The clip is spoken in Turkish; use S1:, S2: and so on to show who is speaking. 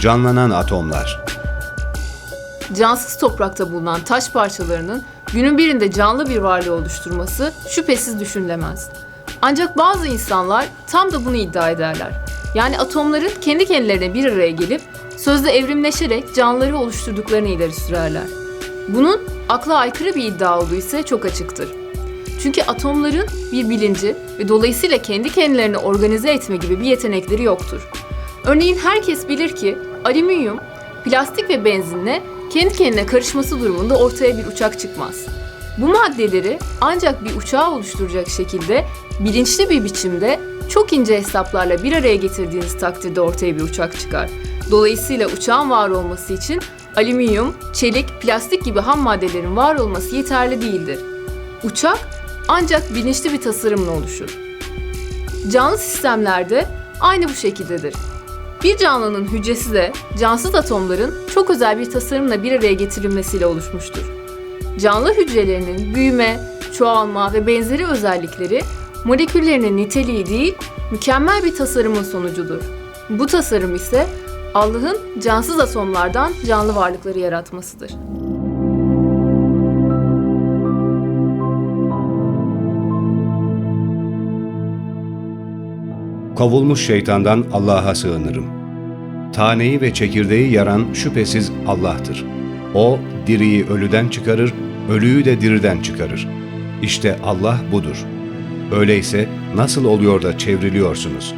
S1: Canlanan atomlar.
S2: Cansız toprakta bulunan taş parçalarının günün birinde canlı bir varlığı oluşturması şüphesiz düşünülemez. Ancak bazı insanlar tam da bunu iddia ederler. Yani atomların kendi kendilerine bir araya gelip sözde evrimleşerek canlıları oluşturduklarını ileri sürerler. Bunun akla aykırı bir iddia olduğu ise çok açıktır. Çünkü atomların bir bilinci ve dolayısıyla kendi kendilerini organize etme gibi bir yetenekleri yoktur. Örneğin herkes bilir ki alüminyum, plastik ve benzinle kendi kendine karışması durumunda ortaya bir uçak çıkmaz. Bu maddeleri ancak bir uçağı oluşturacak şekilde bilinçli bir biçimde çok ince hesaplarla bir araya getirdiğiniz takdirde ortaya bir uçak çıkar. Dolayısıyla uçağın var olması için alüminyum, çelik, plastik gibi ham maddelerin var olması yeterli değildir. Uçak ancak bilinçli bir tasarımla oluşur. Canlı sistemlerde aynı bu şekildedir. Bir canlının hücresi de cansız atomların çok özel bir tasarımla bir araya getirilmesiyle oluşmuştur. Canlı hücrelerinin büyüme, çoğalma ve benzeri özellikleri moleküllerinin niteliği değil, mükemmel bir tasarımın sonucudur. Bu tasarım ise Allah'ın cansız atomlardan canlı varlıkları yaratmasıdır.
S1: Kovulmuş şeytandan Allah'a sığınırım. Taneyi ve çekirdeği yaran şüphesiz Allah'tır. O, diriyi ölüden çıkarır, ölüyü de diriden çıkarır. İşte Allah budur. Öyleyse nasıl oluyor da çevriliyorsunuz?